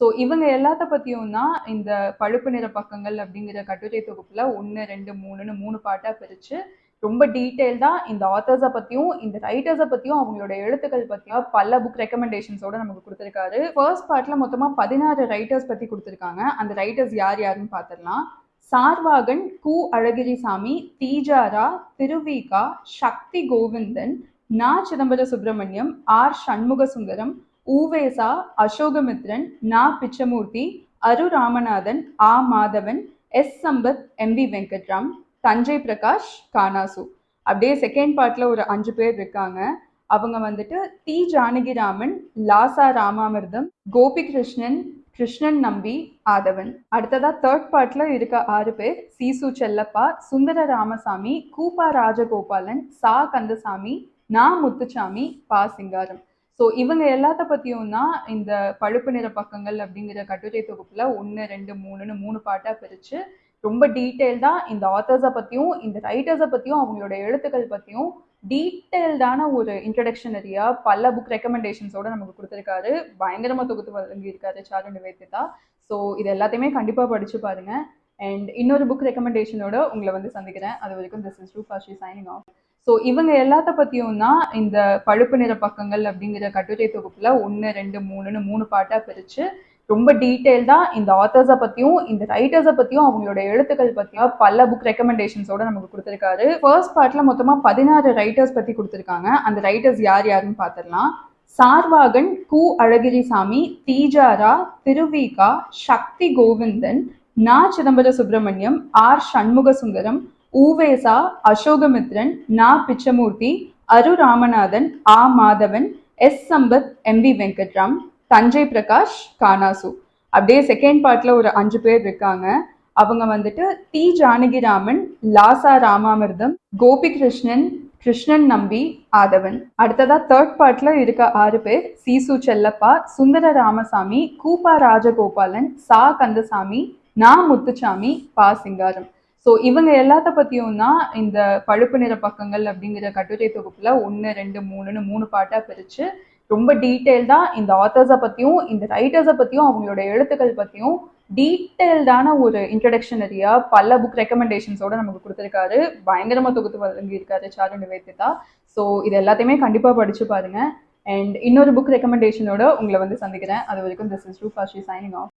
So இவங்க எல்லாத்த பற்றியும் தான் இந்த பழுப்பு நிற பக்கங்கள் அப்படிங்கிற கட்டுரை தொகுப்பில் ஒன்று ரெண்டு மூணுன்னு மூணு பாட்டாக பிரித்து ரொம்ப டீட்டெயில்டாக இந்த ஆத்தர்ஸை பற்றியும் இந்த ரைட்டர்ஸை பற்றியும் அவங்களோட எழுத்துக்கள் பற்றியும் பல புக் ரெக்கமெண்டேஷன்ஸோட நமக்கு கொடுத்துருக்காரு. ஃபர்ஸ்ட் பார்ட்டில் மொத்தமாக பதினாறு ரைட்டர்ஸ் பற்றி கொடுத்துருக்காங்க. அந்த ரைட்டர்ஸ் யார் யாருன்னு பார்த்துடலாம் சார்வாகன் கு Alagirisamy தீஜாரா Thiruvika Sakthi Govindan Na Chidambara Subramaniam R Shanmuga Sundaram Uvesa Ashokamitran Na. Pichamurthy Aru. Ramanathan Aa. Madhavan S. Sampath M. V. Venkatram Thanjai Prakash Kanasu. அப்படியே செகண்ட் பார்ட்டில் ஒரு அஞ்சு பேர் இருக்காங்க. அவங்க வந்துட்டு தி ஜானகிராமன் லாசா ராமாமிர்தம் கோபி கிருஷ்ணன் கிருஷ்ணன் நம்பி ஆதவன். அடுத்ததா தேர்ட் பார்ட்ல இருக்க ஆறு பேர் சீசு செல்லப்பா சுந்தர ராமசாமி கூப்பா ராஜகோபாலன் சா. கந்தசாமி நா. முத்துச்சாமி பா. சிங்காரம். ஸோ இவங்க எல்லாத்த பற்றியும் தான் இந்த பழுப்பு நிற பக்கங்கள் அப்படிங்கிற கட்டுரை தொகுப்பில் ஒன்று ரெண்டு மூணுன்னு மூணு பாட்டாக பிரித்து ரொம்ப டீட்டெயில்டாக இந்த ஆத்தர்ஸை பற்றியும் இந்த ரைட்டர்ஸை பற்றியும் அவங்களோட எழுத்துக்கள் பற்றியும் டீட்டெயில்டான ஒரு இன்ட்ரடக்ஷனரியாக பல புக் ரெக்கமெண்டேஷன்ஸோட நமக்கு கொடுத்துருக்காரு. பயங்கரமாக தொகுத்து வழங்கியிருக்காரு சாரு நிவேதிதா ஸோ இது எல்லாத்தையுமே கண்டிப்பாக படித்து பாருங்கள் அண்ட் இன்னொரு புக் ரெக்கமெண்டேஷனோட உங்களை வந்து சந்திக்கிறேன். அது வரைக்கும் this is Rupashi signing off so இவங்க எல்லாத்த பற்றியும் தான் இந்த பழுப்பு நிற பக்கங்கள் அப்படிங்கிற கட்டுரை தொகுப்பில் ஒன்று ரெண்டு மூணுன்னு மூணு பாட்டாக பிரித்து ரொம்ப டீட்டெயில்டாக இந்த ஆத்தர்ஸை பற்றியும் இந்த ரைட்டர்ஸை பற்றியும் அவங்களோட எழுத்துக்கள் பற்றியும் பல புக் ரெக்கமெண்டேஷன்ஸோட நமக்கு கொடுத்துருக்காரு. ஃபர்ஸ்ட் பார்ட்டில் மொத்தமாக பதினாறு ரைட்டர்ஸ் பற்றி கொடுத்துருக்காங்க. அந்த ரைட்டர்ஸ் யார் யாருன்னு பார்த்துடலாம் சார்வாகன் கு Alagirisamy தீஜாரா Thiruvika Sakthi Govindan Na Chidambara Subramaniam R Shanmuga Sundaram Uvesa Ashokamitran Na Pichamurthy Aru Ramanathan Aa Madhavan S Sampath M V Venkatram Thanjai Prakash Kanasu. அப்படியே செகண்ட் பார்ட்ல ஒரு அஞ்சு பேர் இருக்காங்க. அவங்க வந்துட்டு டி ஜானகிராமன் லாசா ராமாமிர்தம் கோபி கிருஷ்ணன் கிருஷ்ணன் நம்பி ஆதவன். அடுத்ததா தேர்ட் பார்ட்ல இருக்க ஆறு பேர் சீசு செல்லப்பா சுந்தர ராமசாமி கூப்பா ராஜகோபாலன் சா கந்தசாமி நான் முத்துச்சாமி பா. சிங்காரம். ஸோ இவங்க எல்லாத்த பற்றியும் தான் இந்த பழுப்பு நிற பக்கங்கள் அப்படிங்கிற கட்டுரை தொகுப்பில் ஒன்று ரெண்டு மூணுன்னு மூணு பாட்டாக பிரித்து ரொம்ப டீட்டெயில்டாக இந்த ஆத்தர்ஸை பற்றியும் இந்த ரைட்டர்ஸை பற்றியும் அவங்களோட எழுத்துக்கள் பற்றியும் டீட்டெயில்டான ஒரு இன்ட்ரடக்ஷனரியா பல புக் ரெக்கமெண்டேஷன்ஸோட நமக்கு கொடுத்துருக்காரு. பயங்கரமாக தொகுத்து வழங்கியிருக்காரு சாரு நிவேதிதா. ஸோ இது எல்லாத்தையுமே கண்டிப்பாக படித்து பாருங்கள் அண்ட் இன்னொரு புக் ரெக்கமெண்டேஷனோட உங்களை வந்து சந்திக்கிறேன். அது வரைக்கும் this is first signing off